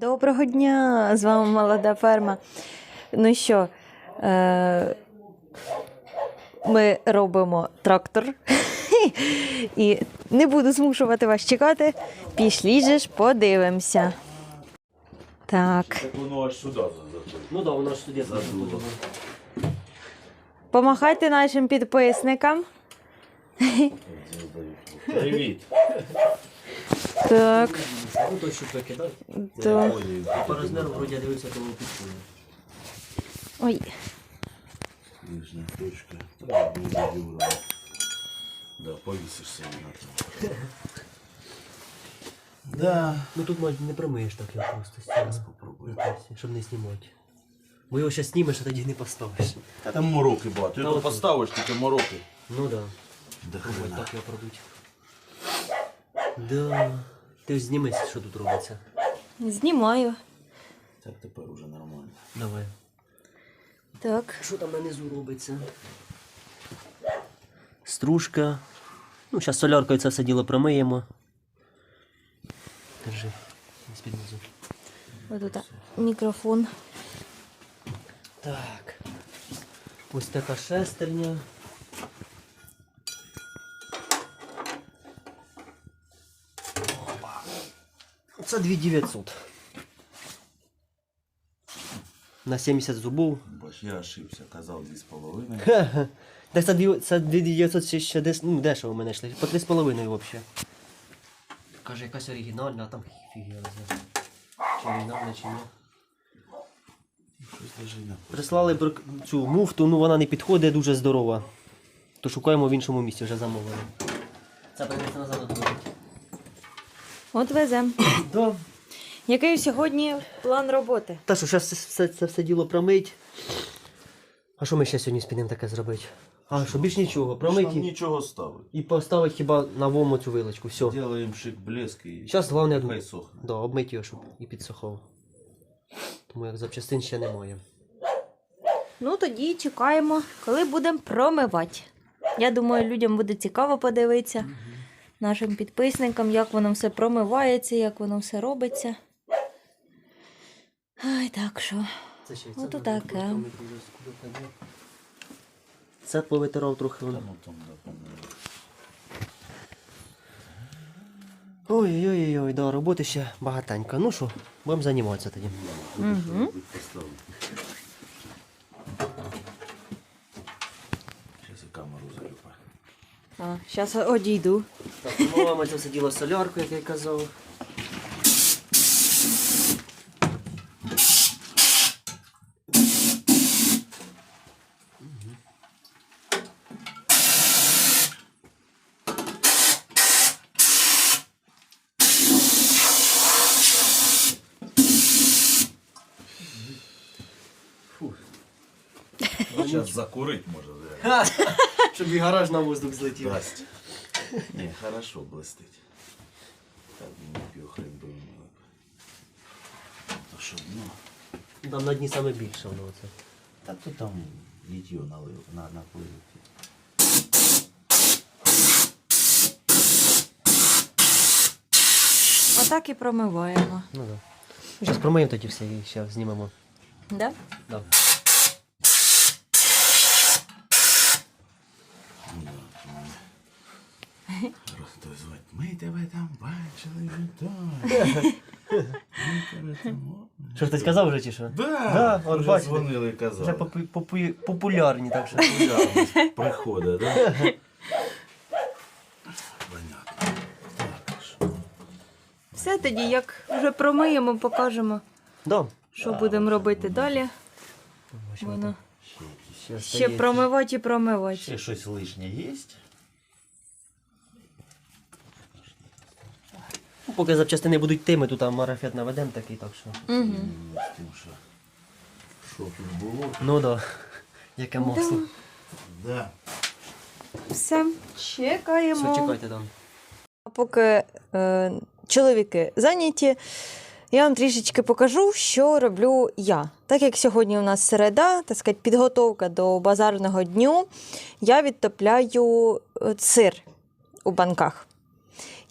Доброго дня! З вами молода ферма. Ну що, е- ми робимо трактор. І не буду змушувати вас чекати. Пішлі же ж, подивимося. Так, Так воно аж сюди заходить. Ну да, воно ж тоді Задуло. помахайте нашим підписникам. Привіт. Так, Ну то що таке, так? то. По розміру вроді я дивився, тому підчули. Ой, Нижня точка. Так, буде дюра. Да, повісиш собі на тому. Да. Ну тут мать не промиєш так я просто стіна. Попробуй. Щоб не знімати. Бо його ще знімеш, а тоді не поставиш. Та там мороки багато. Ти Та то от- поставиш тільки мороки. Ну да. Да Ось хрена. так його продуть. Да. Ти ж зніми, що тут робиться. знімаю. Так тепер уже нормально. Давай. Так. Що там на низу робиться? Стружка. Ну, зараз соляркою це все діло промиємо. Держи. З-під низу. Отут мікрофон. Так. Ось така шестерня. Це 2900. На 70 зубов. Бач, я ошибся, казав 2,5. Ха-ха. Так це, дві- це 2900 ще, ще десь, ну дешево мене йшли. По 3,5 взагалі. Каже, якась оригінальна, а там фіг я не знаю. Чи оригінальна, чи ні. Щось на Прислали бр- цю муфту, ну вона не підходить, дуже здорова. То шукаємо в іншому місці, вже замовили. Це принесе назад одводить. От везем. Да. Який сьогодні план роботи? Та що, зараз це, все- це все діло промить. А що ми ще сьогодні спінемо таке зробити? А що, більш нічого, промить і, нічого ставить. і поставити хіба на вому цю вилочку. Все. Делаємо шик, блеск і Зараз головне хай сохне. да, обмити його, щоб і підсохав. Тому як запчастин ще немає. Ну, тоді чекаємо, коли будемо промивати. Я думаю, людям буде цікаво подивитися, нашим підписникам, як воно все промивається, як воно все робиться. Ай, так що. Це ще Ну, таке. Це повитирав трохи. Воно. ну. Ой-ой-ой, да, роботи ще багатенько. Ну що, будемо займатися тоді. Угу. Зараз камеру залюпаю. Зараз одійду. Так, помиваємо це все діло солярку, як я казав. Зараз закурить може. да. Щоб і гараж на воздух злетів. Ні, хорошо блистить. Так, не п'ю хрен би. То що, ну, Там на дні саме більше воно оце. та то там літьо налив, на, наплив. Отак і промиваємо. Ну так. Да. Зараз промиємо тоді все і ще знімемо. Да? Да. Хто звать? Ми тебе там бачили о». Що хтось казав вже чи що? Да, Да, от вже бачите. дзвонили і Вже казали. попу- попу- популярні, так що. Популярність приходить, да? Понятно. Так, що? Все тоді, як вже промиємо, покажемо, Да. що будемо робити далі. Воно Ще. Ще, ще промивати і промивати. Ще щось лишнє є? Поки запчастини будуть тими, тут там марафет наведемо такий, так що. Угу. Що, що тут було. Ну да. Яке масло. Да. Все, чекаємо. Все, чекайте там. А Поки е, чоловіки зайняті, я вам трішечки покажу, що роблю я. Так як сьогодні у нас середа, так сказати, підготовка до базарного дню, я відтопляю е, сир у банках.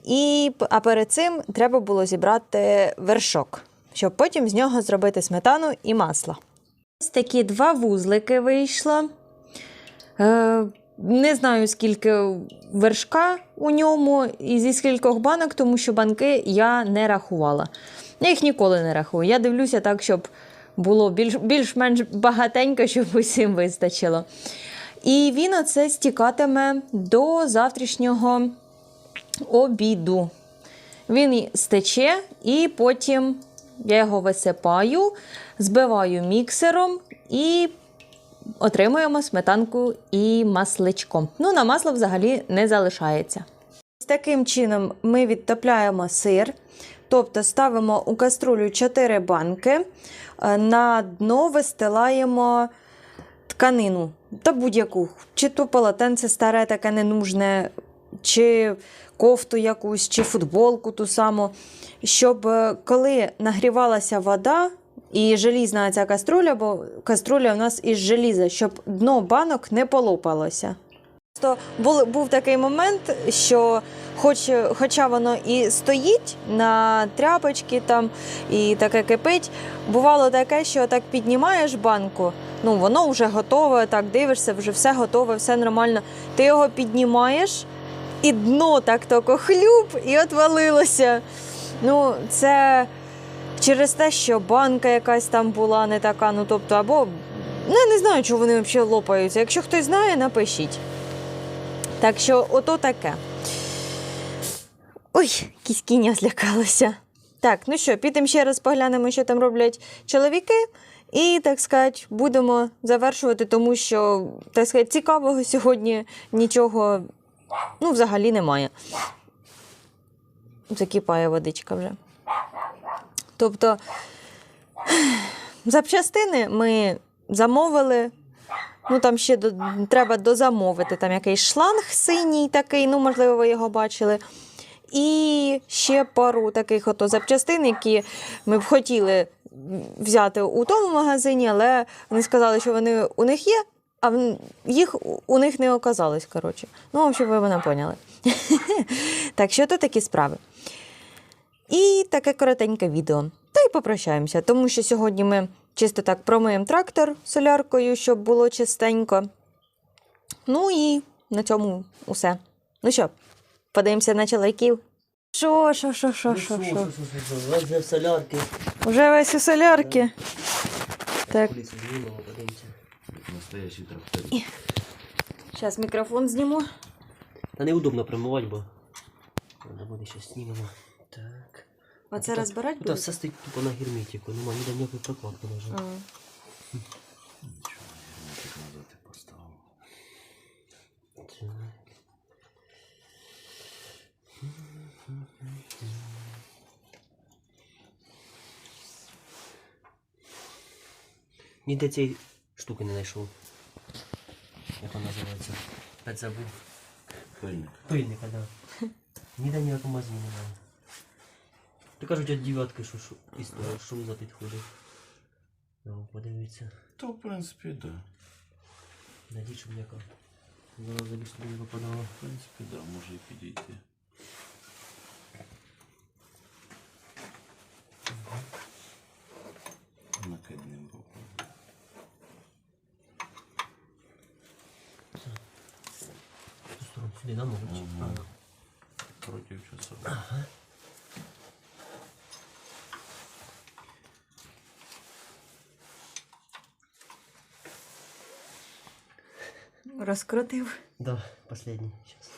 І, а перед цим треба було зібрати вершок, щоб потім з нього зробити сметану і масло. Ось такі два вузлики вийшло. Е, не знаю, скільки вершка у ньому і зі скількох банок, тому що банки я не рахувала. Я їх ніколи не рахую. Я дивлюся так, щоб було більш, більш-менш багатенько, щоб усім вистачило. І він оце стікатиме до завтрашнього обіду. Він стече, і потім я його висипаю, збиваю міксером і отримуємо сметанку і масличко. Ну, на масло взагалі не залишається. Таким чином ми відтопляємо сир, тобто ставимо у каструлю 4 банки, е, на дно вистилаємо тканину та будь-яку, чи то полотенце старе, таке ненужне, чи кофту якусь, чи футболку ту саму, щоб е, коли нагрівалася вода, і желізна ця каструля, бо каструля у нас із желіза, щоб дно банок не полопалося. Просто був такий момент, що хоч, хоча воно і стоїть на тряпочці там і таке кипить, бувало таке, що так піднімаєш банку, ну воно вже готове, так дивишся, вже все готове, все нормально. Ти його піднімаєш, і дно так тільки хлюб і отвалилося. Ну, це через те, що банка якась там була не така, ну тобто, або ну, я не знаю, чого вони взагалі лопаються. Якщо хтось знає, напишіть. Так що, ото таке. Ой, кіськіня злякалася. Так, ну що, підемо ще раз поглянемо, що там роблять чоловіки. І, так сказати, будемо завершувати, тому що, так сказати, цікавого сьогодні нічого ну, взагалі немає. Закипає водичка вже. Тобто, запчастини ми замовили. Ну, там ще до, треба дозамовити там якийсь шланг синій такий, ну, можливо, ви його бачили. І ще пару таких ото запчастин, які ми б хотіли взяти у тому магазині, але вони сказали, що вони у них є, а в- їх у- них не оказалось. Коротше. Ну, в общем, ви мене поняли. Так що то такі справи. І таке коротеньке відео. Та й попрощаємося, тому що сьогодні ми чисто так промиємо трактор соляркою, щоб було чистенько. Ну і на цьому усе. Ну що, подивимося на чоловіків. Що, що, що, що, що, що? що, що, що, в солярки. Уже весь у солярки. Так. Настоящий трактор. зараз мікрофон зніму. Та неудобно промивати, бо треба буде щось знімемо. Так. Оце розбирати Та буде? все стоїть тупо на герметику, нема ніде ніякої прокладки навіть. А. Нічого, так назад і поставив. Ніде цієї штуки не знайшов. Як вона називається? П'ять забув. Пильник. Пильника, да. Ніде ніякого мазні немає. То кажуть, від дев'ятки, що, що історія, шум за підходить. Ну, подивіться. То, в принципі, да. Надіть, щоб яка. Зараз заліз туди не попадала. В принципі, да, може і підійти. Накидним боком. В ту сторону сюди, да, мабуть? Ага. Проти. Розкрутив. Да, последний. Сейчас.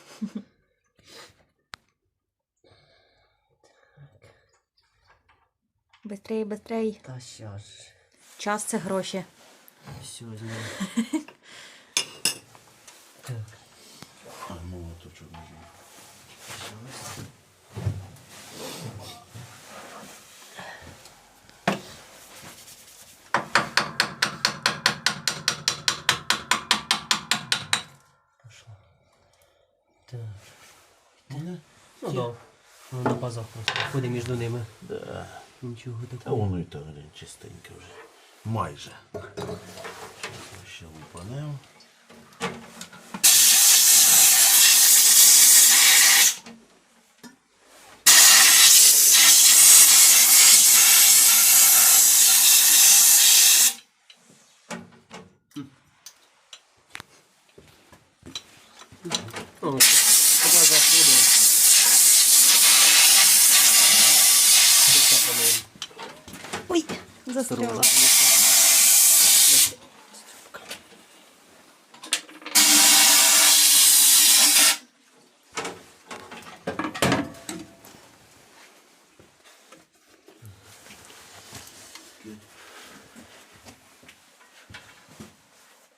Бистрей, бистрей. Та же. Час це гроші. Все, знімаю. так. А, можна. Пошло. Так. Ну да. Ну, на пазах просто. Ходимо між ними. Да. Нічого Та такого. воно і так глянь, чистеньке вже. Майже. Ще лупанем. Ну, туди заходимо. Ой.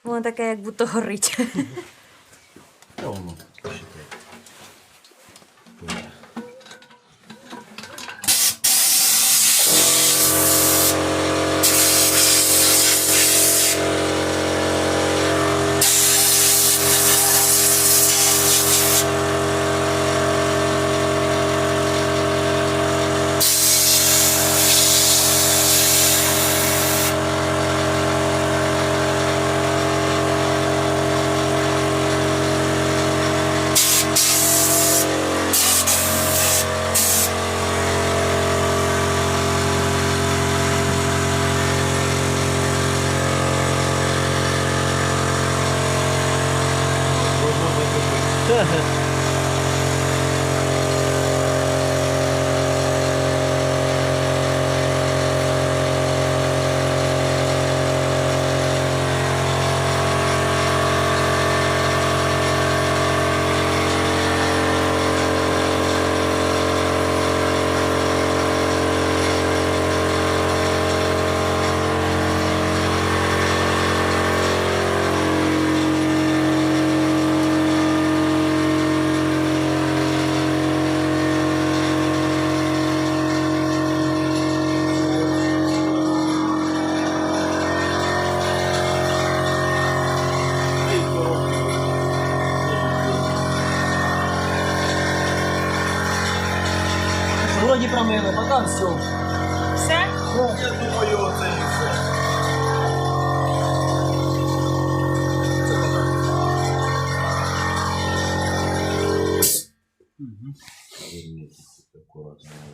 Воно таке, як будто горить.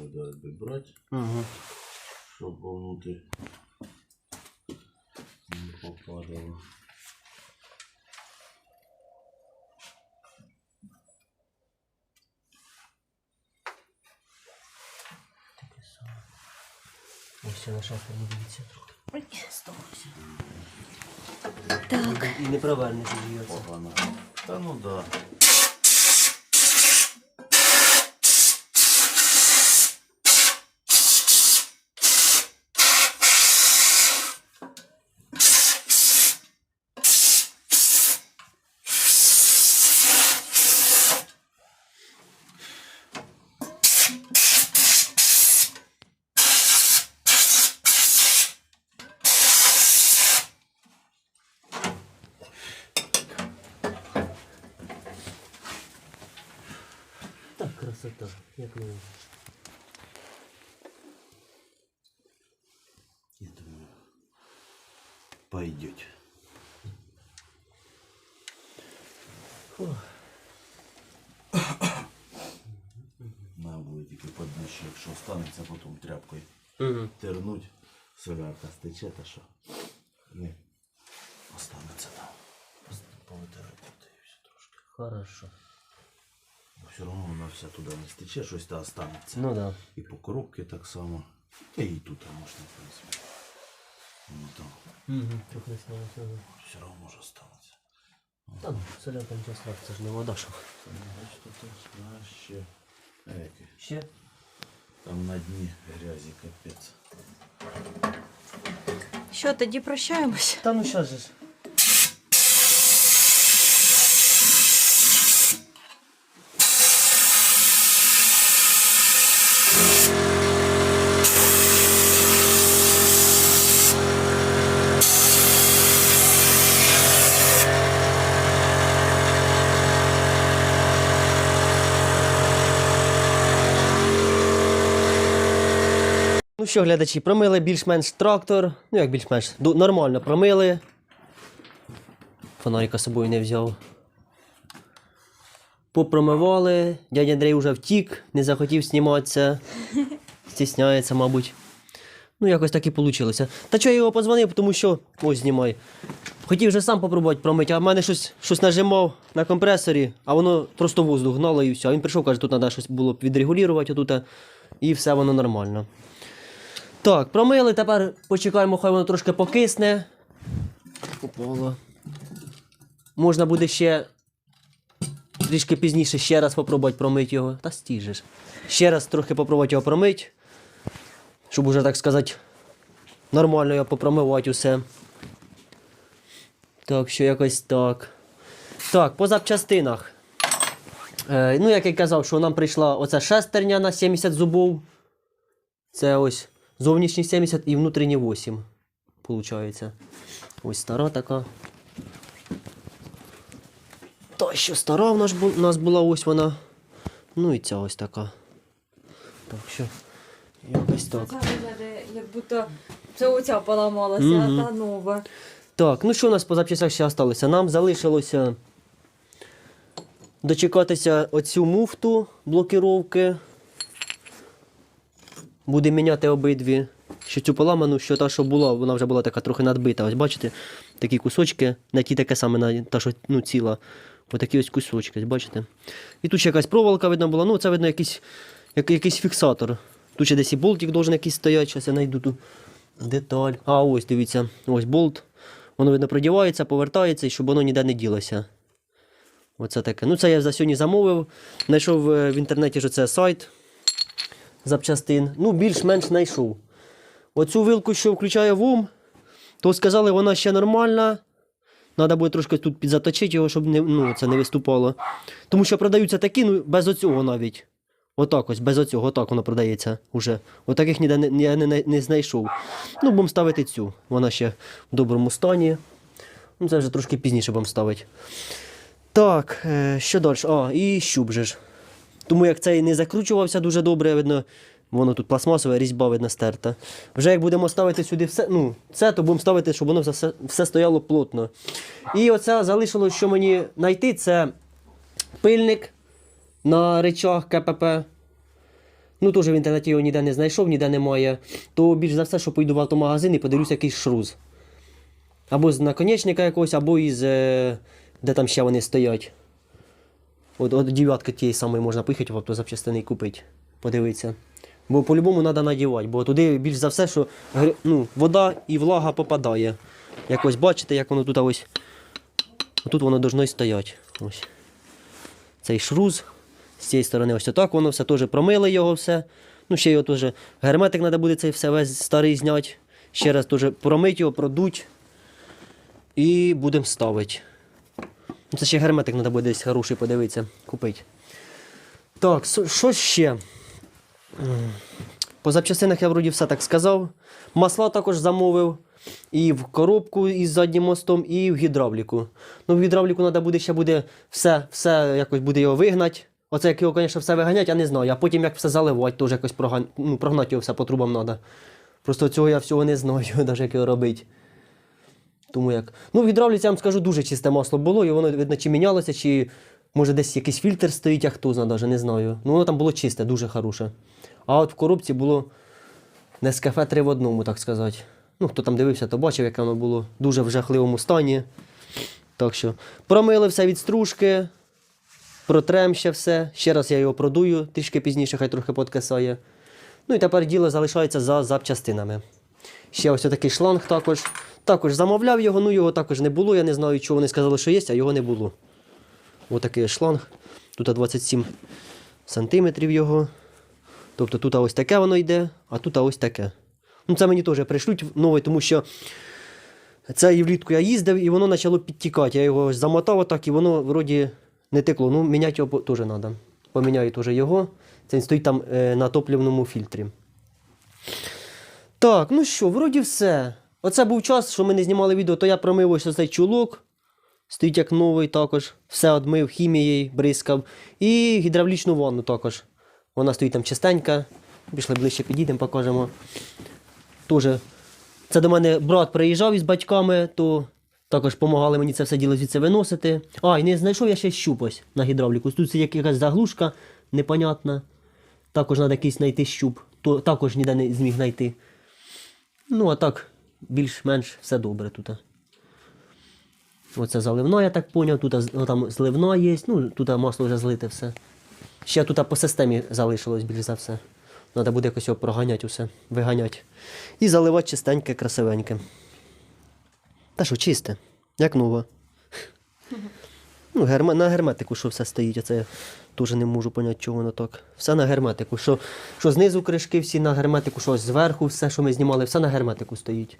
надо добрать, Угу. чтобы внутрь не попадало. Ось ще на шафі не дивіться трохи. Ой, Так. І не провернеш її оце. Погано. Та ну да. Як ми. Я думаю, пойдет. На буде тільки подніше, якщо останеться потім тряпкою Угу. тернуть, солярка стече, та що не останеться там. Повитирати і все трошки. Хорошо. Бо все одно вона вся туди не стече, щось та останеться. Ну да. І по коробці так само. Та і тут можна, в принципі. Ну там Угу. Трохи не снялося. все одно може останеться. Та ну, солярка нічого страшного, це ж не вода, що. Там, бачите, тут краще. Еки. Ще? Там на дні грязі капець. Що, тоді прощаємось? Та ну щас же ж. Що, глядачі, промили більш-менш трактор. Ну як більш-менш, нормально промили. Фонарика з собою не взяв. Попромивали. Дядя Андрій вже втік, не захотів зніматися. Стісняється, мабуть. Ну, якось так і вийшло. Та чого я його позвонив, тому що ось знімай. Хотів вже сам попробувати промити, а в мене щось, щось нажимав на компресорі, а воно просто воздух гнало і все. А він прийшов, каже, тут треба щось було відрегулювати отут, і все воно нормально. Так, промили, тепер почекаємо, хай воно трошки покисне. Попало. Можна буде ще трішки пізніше ще раз попробувати промити його. Та стіжеш. Ще раз трохи попробувати його промити. Щоб уже, так сказати, нормально його попромивати усе. Так, що якось так. Так, по запчастинах. Е, ну, як я казав, що нам прийшла оця шестерня на 70 зубов. Це ось зовнішні 70 і внутрішні 8. Получається. Ось стара така. Та що стара в нас, бу- у нас була ось вона. Ну і ця ось така. Так що. Якось так. Як будто це оця поламалася, а та нова. Так, ну що у нас по запчастях ще залишилося? Нам залишилося дочекатися оцю муфту блокіровки. Будемо міняти обидві. Що цю поламану, що та, що була, вона вже була така трохи надбита. Ось бачите, такі кусочки, на ті таке саме, на та, що ну, ціла. Отакі ось кусочки, бачите. І тут ще якась проволока видно була, ну це видно якийсь, як, якийсь фіксатор. Тут ще десь і болтик должен якийсь стояти, зараз я знайду ту деталь. А ось дивіться, ось болт. Воно видно продівається, повертається, щоб воно ніде не ділося. Оце таке. Ну, це я за сьогодні замовив. Знайшов е, в інтернеті, що це сайт запчастин. Ну, більш-менш знайшов. Оцю вилку, що включає ВУМ, то сказали, вона ще нормальна. Треба буде трошки тут підзаточити його, щоб не, ну, це не виступало. Тому що продаються такі, ну, без оцього навіть. Отак ось, без оцього, отак воно продається уже. Отаких ніде не, я не, не, знайшов. Ну, будемо ставити цю. Вона ще в доброму стані. Ну, це вже трошки пізніше будемо ставити. Так, е, що далі? А, і щуп же ж. Тому як цей не закручувався дуже добре, видно, воно тут пластмасове, різьба видно стерта. Вже як будемо ставити сюди все, ну, це, то будемо ставити, щоб воно все, все стояло плотно. І оце залишилось, що мені знайти, це пильник на речах КПП. Ну, теж в інтернеті його ніде не знайшов, ніде немає. То більш за все, що пойду в автомагазин і подивлюся якийсь шруз. Або з наконечника якогось, або із. е, де там ще вони стоять. От, от дев'ятки тієї самої можна поїхати в автозапчастини і купити. Подивитися. Бо по-любому треба надівати, бо туди більш за все, що ну, вода і влага попадає. Як ось бачите, як воно тут ось. Тут воно должно стояти. Ось. Цей шруз. З цієї сторони ось отак воно все теж промили його все. Ну, ще його теж герметик треба буде цей все весь старий зняти. Ще раз теж промити його, продуть. І будемо ставити. Ну, Це ще герметик треба буде десь хороший подивитися, купити. Так, що ще? По запчастинах я вроді все так сказав. Масла також замовив. І в коробку із заднім мостом, і в гідравліку. Ну, в гідравліку треба буде ще буде все, все якось буде його вигнати. Оце як його, звісно, все виганять, я не знаю. А потім як все заливати, теж якось ну, прогнати його все по трубам треба. Просто цього я всього не знаю, навіть як його робити. Тому як. Ну, в я вам скажу, дуже чисте масло було, і воно, видно, чи мінялося, чи може десь якийсь фільтр стоїть, а хто знає, навіть не знаю. Ну, воно там було чисте, дуже хороше. А от в коробці було Нескафе три в одному, так сказати. Ну, хто там дивився, то бачив, яке воно було дуже в жахливому стані. Так що промили все від стружки, протрем ще все. Ще раз я його продую, трішки пізніше, хай трохи подкисає. Ну і тепер діло залишається за запчастинами. Ще ось такий шланг також. Також замовляв його, ну його також не було. Я не знаю, чого вони сказали, що є, а його не було. Ось такий шланг. Тут 27 сантиметрів його. Тобто тут ось таке воно йде, а тут ось таке. Ну, це мені теж прийшлють нове, тому що це і влітку я їздив, і воно почало підтікати. Я його замотав отак, і воно вроді не текло. Ну, міняти його теж треба. Поміняю теж його. Це він стоїть там е, на топливному фільтрі. Так, ну що, вроді все. Оце був час, що ми не знімали відео, то я промив ось цей чулок. Стоїть як новий також. Все одмив хімією, бризкав. І гідравлічну ванну також. Вона стоїть там чистенька. Пішли ближче підійдемо, покажемо. Тоже. Це до мене брат приїжджав із батьками, то також допомагали мені це все діло звідси виносити. А, і не знайшов я ще щупось на гідравліку. Тут це якась заглушка непонятна. Також треба якийсь знайти щуп. То також ніде не зміг знайти. Ну, а так, більш-менш все добре тут. Оце заливно, я так поняв, тут ну, там зливно є, ну, тут масло вже злите все. Ще тут по системі залишилось більш за все. Треба буде якось його проганяти усе, виганяти. І заливати чистеньке, красивеньке. Та що, чисте, як нове. Ну, герме, на герметику, що все стоїть, оце я теж не можу поняти, чого воно так. Все на герметику. Що, що знизу кришки всі на герметику, що зверху все, що ми знімали, все на герметику стоїть.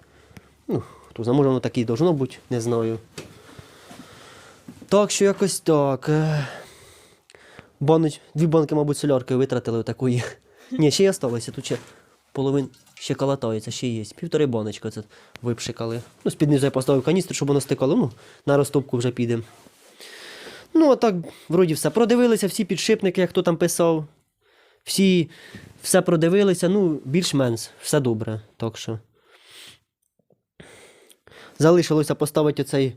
Ну, хто знає, може воно так і должно бути, не знаю. Так що якось так. Е, Баноч, дві банки, мабуть, солярки витратили такої. Ні, ще й осталося, тут ще половин ще калатається, ще є. Півтори баночки це випшикали. Ну, з-під я поставив каністру, щоб воно стикало. Ну, на розтопку вже піде. Ну, а так, вроді все. Продивилися всі підшипники, як хто там писав. Всі все продивилися, ну, більш-менш, все добре. Так що. Залишилося поставити оцей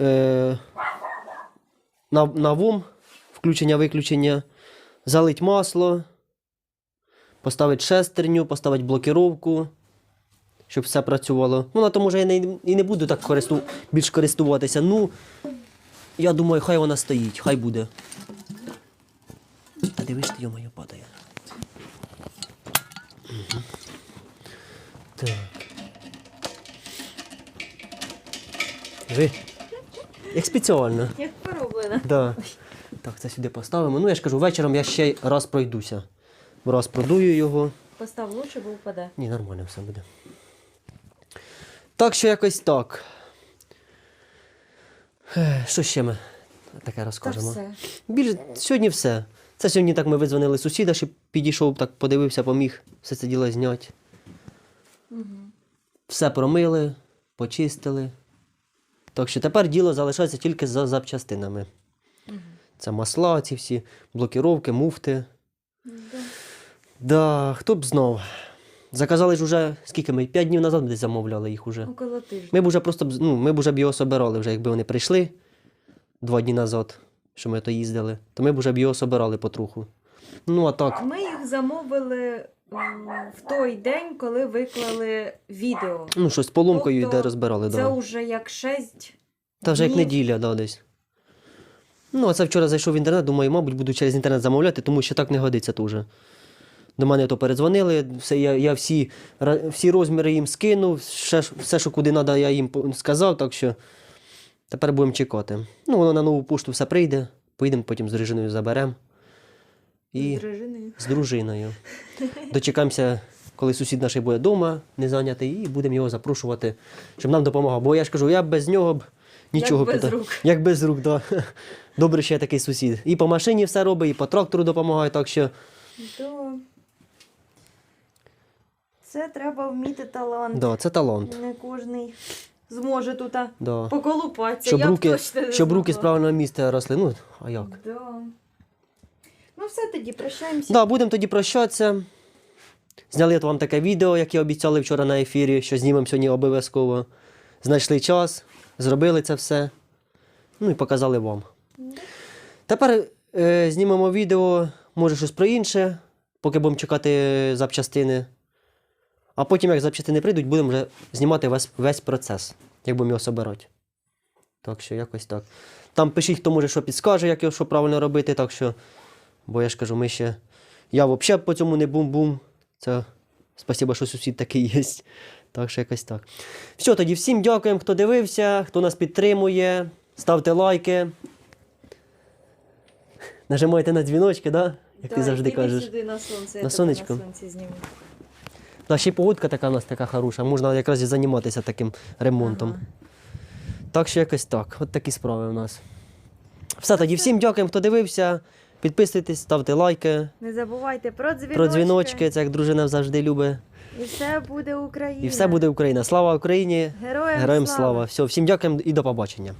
е, на, на ВОМ, включення-виключення, залить масло, поставити шестерню, поставити блокировку, щоб все працювало. Ну, на тому вже я не, і не буду так користу, більш користуватися. Ну, я думаю, хай вона стоїть, хай буде. Та дивись, ти йомаю падає. Угу. Так. Ви. Як спеціально. Як пороблено. Да. Так, це сюди поставимо. Ну, я ж кажу, вечором я ще раз пройдуся. Раз продую його. Постав лучше, бо впаде. Ні, нормально все буде. Так що якось так. Ех, Що ще ми таке Та розкажемо? все. Більше сьогодні все. Це сьогодні так ми видзвонили сусіда, щоб підійшов, так подивився, поміг все це діло зняти. Все промили, почистили. Так що тепер діло залишається тільки за запчастинами. Це масла, ці всі блокіровки, муфти. Да, хто б знав. Заказали ж уже скільки ми? П'ять днів назад десь замовляли їх уже. Около тижня. Ми б уже просто б ну, ми б уже б його собирали, вже, якби вони прийшли два дні назад, що ми то їздили, то ми б вже б його собирали потроху. Ну, а так, Ми їх замовили м, в той день, коли виклали відео. ну щось з поломкою Тобто де розбирали, Це да. вже як шесть. Та вже як днів. неділя, да, десь. Ну, а це вчора зайшов в інтернет, думаю, мабуть, буду через інтернет замовляти, тому що так не годиться теж. До мене то передзвонили, все, я, я всі, всі розміри їм скинув, все, все, що куди треба, я їм сказав, так що тепер будемо чекати. Ну, воно на нову пошту все прийде, поїдемо потім з дружиною заберемо. І З дружиною. з дружиною. Дочекаємося, коли сусід наш буде вдома, не зайнятий, і будемо його запрошувати, щоб нам допомагав. Бо я ж кажу, я без нього б нічого без пита- рук. Як без рук, да. Добре, що я такий сусід. І по машині все робить, і по трактору допомагає, так що То... Це треба вміти талант. да, це талант. Не кожний зможе тут Да. поколупатися. Щоб я б руки, точно не щоб руки з змогла. правильного місця росли. Ну, а як? Да. Ну все тоді, прощаємося. Да, будемо тоді прощатися. Зняли вам таке відео, яке обіцяли вчора на ефірі, що знімемо сьогодні обов'язково. Знайшли час, зробили це все. Ну і показали вам. Тепер е, знімемо відео, може щось про інше, поки будемо чекати запчастини. А потім, як запчастини прийдуть, будемо вже знімати весь, весь процес, як будемо його собирати. Так що якось так. Там пишіть, хто може що підскаже, як його що правильно робити, так що. Бо я ж кажу, ми ще. Я взагалі по цьому не бум-бум. Це спасибо, що сусід такий є. Так що якось так. Все, тоді всім дякуємо, хто дивився, хто нас підтримує. Ставте лайки. Нажимайте на дзвіночки, да? як ти завжди кажеш. Сюди на сонце, На сонечко? на сонці зніму. Та ще й погодка така у нас така хороша. Можна якраз і займатися таким ремонтом. Ага. Так що якось так. От такі справи у нас. Все, тоді всім дякуємо, хто дивився. Підписуйтесь, ставте лайки. Не забувайте про дзвіночки. Про дзвіночки, це як дружина завжди любить. І все буде Україна. І все буде Україна. Слава Україні! Героям, Героям слава! Все, всім дякуємо і до побачення.